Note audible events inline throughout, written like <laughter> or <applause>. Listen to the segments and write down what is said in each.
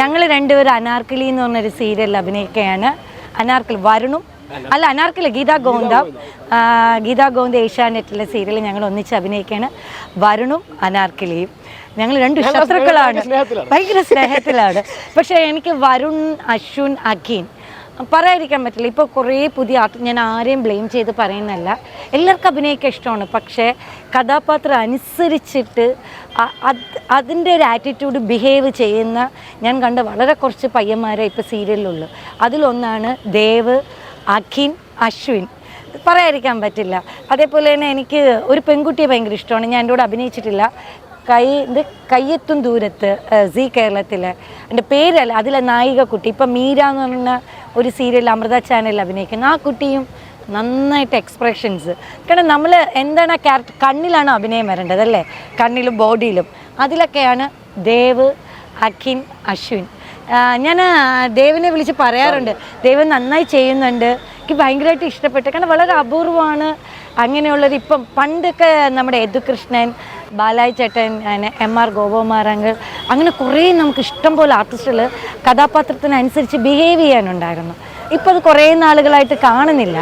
ഞങ്ങൾ രണ്ടുപേരും അനാർക്കലി എന്ന് പറഞ്ഞൊരു സീരിയലിൽ അഭിനയിക്കുകയാണ്. അനാർക്കലി വരുണും അല്ല അനാർക്കലി ഗീതാ ഗോവിന്ദ ഗീതാ ഗോവിന്ദ ഏഷ്യാനെറ്റിലെ സീരിയലിൽ ഞങ്ങൾ ഒന്നിച്ച് അഭിനയിക്കുകയാണ്. വരുണും അനാർക്കലിയും. ഞങ്ങൾ രണ്ട് ശത്രുക്കളാണ്. ഭയങ്കര സ്നേഹത്തിലാണ്. പക്ഷേ എനിക്ക് വരുൺ അശ്വിൻ അഖീൻ പറയാതിരിക്കാൻ പറ്റില്ല. ഇപ്പോൾ കുറേ പുതിയ ആർട്ട് ഞാൻ ആരെയും ബ്ലെയിം ചെയ്ത് പറയുന്നല്ല എല്ലാവർക്കും അഭിനയിക്കാൻ ഇഷ്ടമാണ്. പക്ഷേ കഥാപാത്രം അനുസരിച്ചിട്ട് അതിന്റെ ഒരു ആറ്റിറ്റ്യൂഡ് ബിഹേവ് ചെയ്യുന്ന ഞാൻ കണ്ട വളരെ കുറച്ച് പയ്യന്മാരെ ഇപ്പോൾ സീരിയലിലുള്ളൂ. അതിലൊന്നാണ് ദേവ് അഖിൻ അശ്വിൻ. പറയാതിരിക്കാൻ പറ്റില്ല. അതേപോലെ തന്നെ എനിക്ക് ഒരു പെൺകുട്ടിയെ ഭയങ്കര ഇഷ്ടമാണ്. ഞാൻ എന്റെ കൂടെ അഭിനയിച്ചിട്ടില്ല. കൈ ഇത് കയ്യെത്തും ദൂരത്ത് സി കേരളത്തിൽ എന്റെ പേരല്ല അതിലെ നായിക കുട്ടി ഇപ്പം മീര എന്ന് പറഞ്ഞ ഒരു സീരിയൽ അമൃത ചാനലിൽ അഭിനയിക്കുന്ന ആ കുട്ടിയും നന്നായിട്ട് എക്സ്പ്രഷൻസ് കാരണം നമ്മൾ എന്താണ് ആ ക്യാരക്ടർ കണ്ണിലാണ് അഭിനയം വരേണ്ടത് അല്ലേ? കണ്ണിലും ബോഡിയിലും അതിലൊക്കെയാണ് ദേവ് അഖിൻ അശ്വിൻ. ഞാൻ ദേവിനെ വിളിച്ച് പറയാറുണ്ട്. ദേവ് നന്നായി ചെയ്യുന്നുണ്ട്. എനിക്ക് ഭയങ്കരമായിട്ട് ഇഷ്ടപ്പെട്ടു കാരണം വളരെ അപൂർവമാണ് അങ്ങനെയുള്ളത്. ഇപ്പം പണ്ടൊക്കെ നമ്മുടെ യദുകൃഷ്ണൻ ബാലായി ചേട്ടൻ എം ആർ ഗോപകുമാരങ്ങൾ അങ്ങനെ കുറേ നമുക്ക് ഇഷ്ടം പോലെ ആർട്ടിസ്റ്റുകൾ കഥാപാത്രത്തിനനുസരിച്ച് ബിഹേവ് ചെയ്യാനുണ്ടായിരുന്നു. ഇപ്പോൾ അത് കുറേ നാളുകളായിട്ട് കാണുന്നില്ല.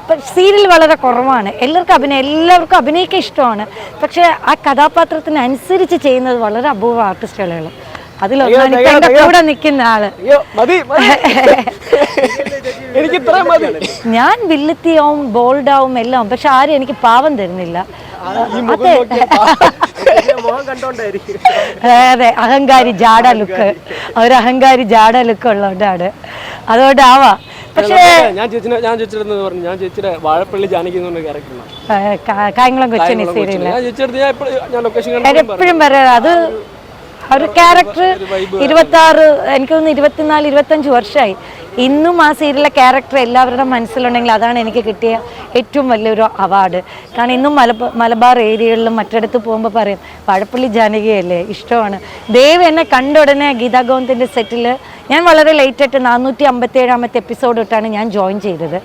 ഇപ്പം സീരിയൽ വളരെ കുറവാണ്. എല്ലാവർക്കും അഭിനയം എല്ലാവർക്കും അഭിനയിക്കാൻ ഇഷ്ടമാണ്. പക്ഷേ ആ കഥാപാത്രത്തിനനുസരിച്ച് ചെയ്യുന്നത് വളരെ അപൂർവ ആർട്ടിസ്റ്റുകളാണ് അതിലൊന്നാണ് കൂടെ നിൽക്കുന്ന ആൾ. <laughs> എനിക്ക് ഞാൻ വില്ലത്തിയാവും ബോൾഡാവും എല്ലാം പക്ഷെ ആരും എനിക്ക് പാവം തരുന്നില്ല. അതെ. അഹങ്കാരി ജാട ലുക്ക്. ഒരു അഹങ്കാരി ജാട ലുക്ക് ഉള്ളതുകൊണ്ടാണ്. അതുകൊണ്ടാവാ. പക്ഷേ ഞാൻ ചേച്ചിനെ ഞാൻ ചേച്ചിയുടെ പറഞ്ഞു. ഞാൻ ചേച്ചിയുടെ വാഴപ്പള്ളി ജാനകി എന്ന് പറഞ്ഞ ക്യാരക്ടറാണ് ആ, കാ- കായംകുളം കൊച്ചിനെ സീരിയൽ എപ്പോഴും പറയാം. അത് ഒരു ക്യാരക്ടർ ഇരുപത്തി ആറ് എനിക്ക് തോന്നുന്നു ഇരുപത്തിനാല് ഇരുപത്തഞ്ച് വർഷമായി ഇന്നും ആ സീരിയലിലെ ക്യാരക്ടർ എല്ലാവരുടെ മനസ്സിലുണ്ടെങ്കിൽ അതാണ് എനിക്ക് കിട്ടിയ ഏറ്റവും വലിയൊരു അവാർഡ് കാരണം ഇന്നും മലബ മലബാർ ഏരിയകളിലും മറ്റിടത്ത് പോകുമ്പോൾ പറയും വാഴപ്പള്ളി ജാനകിയല്ലേ ഇഷ്ടമാണ്. ദേവ് എന്നെ കണ്ട ഉടനെ ഗീതാ ഗോവിന്ദിന്റെ സെറ്റിൽ ഞാൻ വളരെ ലേറ്റായിട്ട് നാനൂറ്റി അമ്പത്തി ഏഴാമത്തെ എപ്പിസോഡ് തൊട്ടാണ് ഞാൻ ജോയിൻ ചെയ്തത്.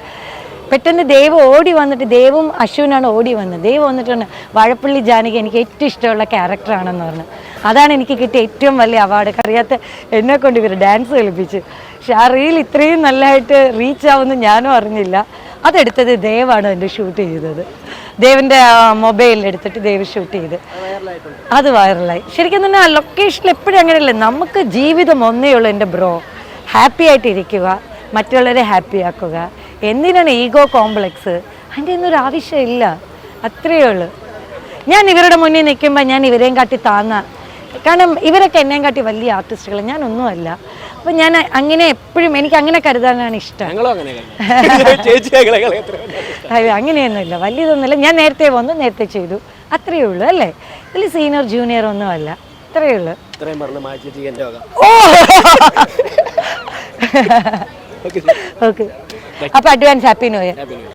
പെട്ടെന്ന് ദേവ് ഓടി വന്നിട്ട് ദേവും അശ്വിനാണ് ഓടി വന്നത്. ദേവ് വന്നിട്ടാണ് വാഴപ്പള്ളി ജാനകി എനിക്ക് ഏറ്റവും ഇഷ്ടമുള്ള ക്യാരക്ടറാണെന്ന് പറഞ്ഞു. അതാണ് എനിക്ക് കിട്ടിയ ഏറ്റവും വലിയ അവാർഡ് അറിയാത്ത എന്നെ കൊണ്ട് ഇവർ ഡാൻസ് കളിപ്പിച്ച്. പക്ഷെ ആ റീൽ ഇത്രയും നല്ലതായിട്ട് റീച്ച് ആവുമെന്ന് ഞാനും അറിഞ്ഞില്ല. അതെടുത്തത് ദേവാണ് എന്റെ ഷൂട്ട് ചെയ്തത്. ദേവിന്റെ മൊബൈലിൽ എടുത്തിട്ട് ദേവ് ഷൂട്ട് ചെയ്ത്. അത് വൈറലായി ശരിക്കും തന്നെ ആ ലൊക്കേഷനിൽ എപ്പോഴും അങ്ങനെയല്ല? നമുക്ക് ജീവിതം ഒന്നേ ഉള്ളൂ എന്റെ ബ്രോ ഹാപ്പി ആയിട്ട് ഇരിക്കുക മറ്റുള്ളവരെ ഹാപ്പി ആക്കുക. എന്തിനാണ് ഈഗോ കോംപ്ലക്സ്? അതിന്റെ ഒന്നും ഒരു ആവശ്യമില്ല അത്രയേ ഉള്ളൂ. ഞാൻ ഇവരുടെ മുന്നിൽ നിൽക്കുമ്പോൾ ഞാൻ ഇവരെയും കാട്ടി താന്ന കാരണം ഇവരൊക്കെ എന്നെയും കാട്ടി വലിയ ആർട്ടിസ്റ്റുകൾ ഞാനൊന്നുമല്ല. അപ്പം ഞാൻ അങ്ങനെ എപ്പോഴും എനിക്ക് അങ്ങനെ കരുതാനാണ് ഇഷ്ടം. <laughs> അയ്യോ അങ്ങനെയൊന്നുമില്ല. വലിയതൊന്നുമില്ല. ഞാൻ നേരത്തെ വന്നു നേരത്തെ ചെയ്തു. അത്രയേ ഉള്ളൂ അല്ലേ? ഇതിൽ സീനിയർ ജൂനിയർ ഒന്നുമല്ല. അത്രയേ ഉള്ളൂ. ഓക്കെ <laughs> <laughs> അപ്പോൾ അഡ്വാൻസ് ഹാപ്പി ന്യൂ ഇയർ